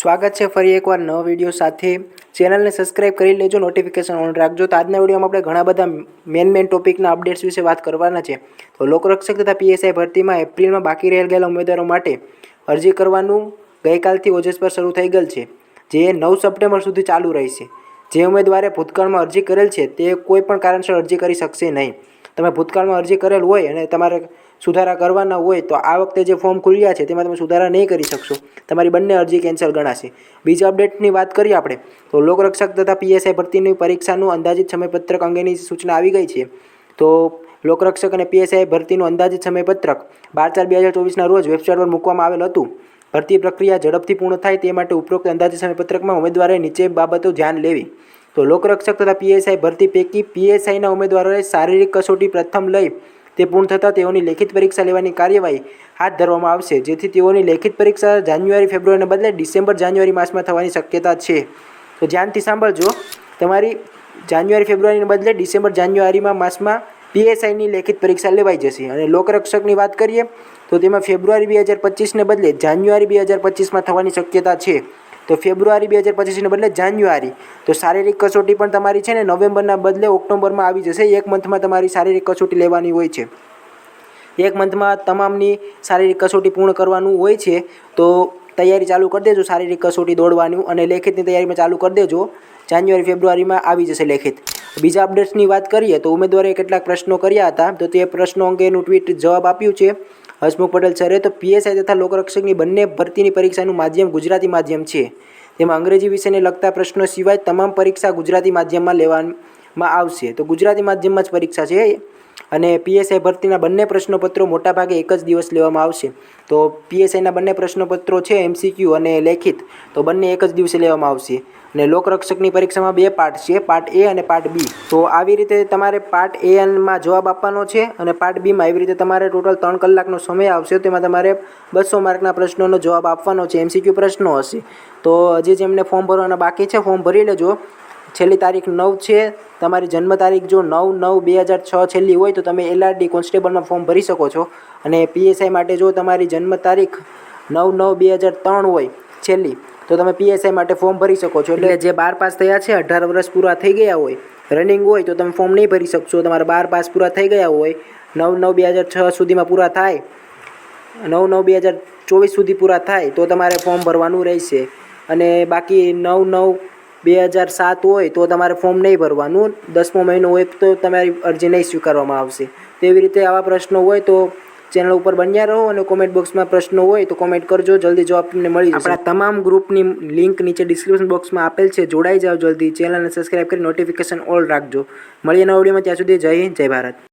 સ્વાગત છે ફરી એકવાર નવા વીડિયો સાથે. ચેનલને સબસ્ક્રાઇબ કરી લેજો નોટિફિકેશન ઓન રાખજો. તો આજના વિડીયોમાં આપણે ઘણા બધા મેન મેન ટોપિકના અપડેટ્સ વિશે વાત કરવાના છે. તો લોકરક્ષક તથા પીએસઆઈ ભરતીમાં એપ્રિલમાં બાકી રહેલ ગયેલા ઉમેદવારો માટે અરજી કરવાનું ગઈકાલથી ઓજસ પર શરૂ થઈ ગયેલ છે, જે નવ સપ્ટેમ્બર સુધી ચાલુ રહેશે. જે ઉમેદવારે ભૂતકાળમાં અરજી કરેલ છે, તે કોઈ પણ કારણસર અરજી કરી શકશે નહીં. તમે ભૂતકાળમાં અરજી કરેલ હોય અને તમારે સુધારા કરવાના હોય તો આ વખતે જે ફોર્મ ખુલ્યા છે તેમાં તમે સુધારા નહીં કરી શકશો. તમારી બંને અરજી કેન્સલ ગણાશે. બીજા અપડેટની વાત કરીએ આપણે, તો લોકરક્ષક તથા પીએસઆઈ ભરતીની પરીક્ષાનું અંદાજિત સમયપત્રક અંગેની સૂચના આવી ગઈ છે. તો લોકરક્ષક અને પીએસઆઈ ભરતીનું અંદાજિત સમયપત્રક બાર ચાર બે હજાર ચોવીસના રોજ વેબસાઇટ પર મૂકવામાં આવેલ હતું. ભરતી પ્રક્રિયા ઝડપથી પૂર્ણ થાય તે માટે ઉપરોક્ત અંદાજિત સમયપત્રકમાં ઉમેદવારે નીચે બાબતો ધ્યાન લેવી. તો લોકરક્ષક તથા પીએસઆઈ ભરતી પૈકી પીએસઆઈના ઉમેદવારોએ શારીરિક કસોટી પ્રથમ લઈ તે પૂર્ણ થતાં તેઓની લેખિત પરીક્ષા લેવાની કાર્યવાહી હાથ ધરવામાં આવશે, જેથી તેઓની લેખિત પરીક્ષા જાન્યુઆરી, ફેબ્રુઆરીને બદલે ડિસેમ્બર, જાન્યુઆરી માસમાં થવાની શક્યતા છે. તો ધ્યાનથી સાંભળજો, તમારી જાન્યુઆરી, ફેબ્રુઆરીને બદલે ડિસેમ્બર, જાન્યુઆરીમાં માસમાં પીએસઆઈની લેખિત પરીક્ષા લેવાઈ જશે. અને લોકરક્ષકની વાત કરીએ, તો તેમાં ફેબ્રુઆરી બે હજાર પચીસને બદલે જાન્યુઆરી બે હજાર પચીસમાં થવાની શક્યતા છે. તો ફેબ્રુઆરી બે હજાર પચીસને બદલે જાન્યુઆરી. તો શારીરિક કસોટી પણ તમારી છે ને નવેમ્બરના બદલે ઓક્ટોબરમાં આવી જશે. એક મંથમાં તમારી શારીરિક કસોટી લેવાની હોય છે. એક મંથમાં તમામની શારીરિક કસોટી પૂર્ણ કરવાનું હોય છે. તો તૈયારી ચાલુ કરી દેજો શારીરિક કસોટી દોડવાનું અને લેખિતની તૈયારીમાં ચાલુ કરી દેજો. જાન્યુઆરી, ફેબ્રુઆરીમાં આવી જશે લેખિત. બીજા અપડેટ્સની વાત કરીએ તો ઉમેદવારે કેટલાક પ્રશ્નો કર્યા હતા. તો તે પ્રશ્નો અંગેનું ટ્વીટ જવાબ આપ્યું છે. હસમુખ પટેલ સરે તો પીએસઆઈ તથા લોકરક્ષકની બંને ભરતીની પરીક્ષાનું માધ્યમ ગુજરાતી માધ્યમ છે. તેમાં અંગ્રેજી વિષયને લગતા પ્રશ્નો સિવાય તમામ પરીક્ષા ગુજરાતી માધ્યમમાં લેવામાં આવશે. તો ગુજરાતી માધ્યમમાં જ પરીક્ષા છે અને પીએસઆઈ ભરતીના બંને પ્રશ્નપત્રો મોટાભાગે એક જ દિવસ લેવામાં આવશે. તો પીએસઆઈના બંને પ્રશ્નપત્રો છે એમસીક્યુ અને લેખિત. તો બંને એક જ દિવસે લેવામાં આવશે. અને લોકરક્ષકની પરીક્ષામાં બે પાર્ટ છે, પાર્ટ એ અને પાર્ટ બી તો આવી રીતે તમારે પાર્ટ એનમાં જવાબ આપવાનો છે અને પાર્ટ બીમાં એવી રીતે તમારે ટોટલ ત્રણ કલાકનો સમય આવશે. તેમાં તમારે બસો માર્કના પ્રશ્નોનો જવાબ આપવાનો છે. એમસીક્યુ પ્રશ્નો હશે. તો હજી જેમને ફોર્મ ભરવાના બાકી છે ફોર્મ ભરી લેજો. છેલ્લી તારીખ નવ છે, તમારી જન્મ તારીખ જો નવ નવ બે હજાર છ છેલ્લી હોય તો તમે એલઆરડી કોન્સ્ટેબલમાં ફોર્મ ભરી શકો છો. અને પીએસઆઈ માટે જો તમારી જન્મ તારીખ નવ નવ બે હજાર ત્રણ હોય છેલ્લી, તો તમે પીએસઆઈ માટે ફોર્મ ભરી શકો છો. એટલે જે બાર પાસ થયા છે, અઢાર વર્ષ પૂરા થઈ ગયા હોય, રનિંગ હોય તો તમે ફોર્મ નહીં ભરી શકશો. તમારા બાર પાસ પૂરા થઈ ગયા હોય, નવ નવ બે હજાર છ સુધીમાં પૂરા થાય, નવ નવ બે હજાર ચોવીસ સુધી પૂરા થાય, તો તમારે ફોર્મ ભરવાનું રહેશે. અને બાકી નવ નવ બે હજાર સાત હોય તો તમારે ફોર્મ નહીં ભરવાનું. દસમો મહિનો હોય તો તમારી અરજી નહીં સ્વીકારવામાં આવશે. તેવી રીતે આવા પ્રશ્નો હોય તો ચેનલ ઉપર બન્યા રહો અને કોમેન્ટ બોક્સમાં પ્રશ્નો હોય તો કોમેન્ટ કરજો. જલ્દી જવાબ તમને મળી જશે. આપણા તમામ ગ્રુપની લિંક નીચે ડિસ્ક્રિપ્શન બોક્સમાં આપેલ છે. જોડાઈ જાઓ જલ્દી. ચેનલને સબસ્ક્રાઈબ કરી નોટિફિકેશન ઓલ રાખજો. મળીએ નવા ત્યાં સુધી જય હિન્દ, જય ભારત.